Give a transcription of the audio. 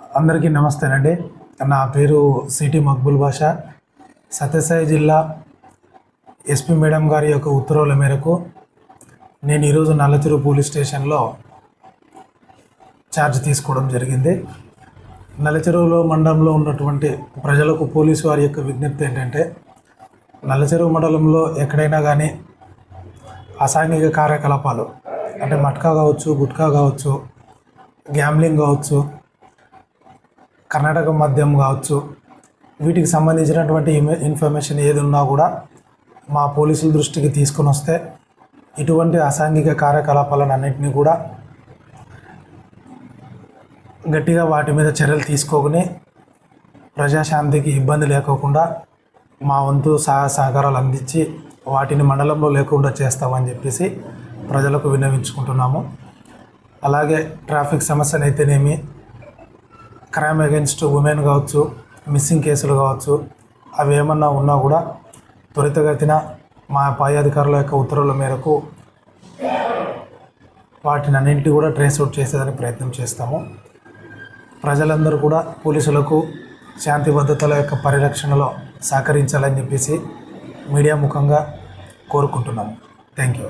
అందరికీ నమస్తేనండి నా పేరు సిటీ మక్బుల్ బాషా. సత్యసాయి జిల్లా ఎస్పీ మేడం గారి యొక్క ఉత్తర్వుల మేరకు నేను ఈరోజు నల్లతిరు పోలీస్ స్టేషన్లో ఛార్జ్ తీసుకోవడం జరిగింది. నల్లచెరువులో మండలంలో ఉన్నటువంటి ప్రజలకు పోలీసు వారి యొక్క విజ్ఞప్తి ఏంటంటే నల్లచెరువు మండలంలో ఎక్కడైనా కానీ అసాంఘిక కార్యకలాపాలు అంటే మట్కా కావచ్చు గుట్కా కావచ్చు గ్యామ్లింగ్ కావచ్చు కర్ణాటక మద్యం కావచ్చు వీటికి సంబంధించినటువంటి ఇన్ఫర్మేషన్ ఏది ఉన్నా కూడా మా పోలీసుల దృష్టికి తీసుకొని వస్తే ఇటువంటి అసాంఘిక కార్యకలాపాలను అన్నింటినీ కూడా గట్టిగా వాటి మీద చర్యలు తీసుకోకుని ప్రజాశాంతికి ఇబ్బంది లేకోకుండా మా వంతు సహాయ సహకారాలు అందించి వాటిని మండలంలో లేకుండా చేస్తామని చెప్పేసి ప్రజలకు విన్నవించుకుంటున్నాము. అలాగే ట్రాఫిక్ సమస్యనైతేనేమి క్రైమ్ అగెన్స్ట్ ఉమెన్ కావచ్చు మిస్సింగ్ కేసులు కావచ్చు అవి ఏమన్నా ఉన్నా కూడా త్వరితగతిన మా పై అధికారుల యొక్క ఉత్తర్వుల మేరకు వాటిని అన్నింటి కూడా ట్రేస్ అవుట్ చేసేదానికి ప్రయత్నం చేస్తాము. ప్రజలందరూ కూడా పోలీసులకు శాంతి భద్రతల యొక్క పరిరక్షణలో సహకరించాలని చెప్పేసి మీడియా ముఖంగా కోరుకుంటున్నాము. Thank you.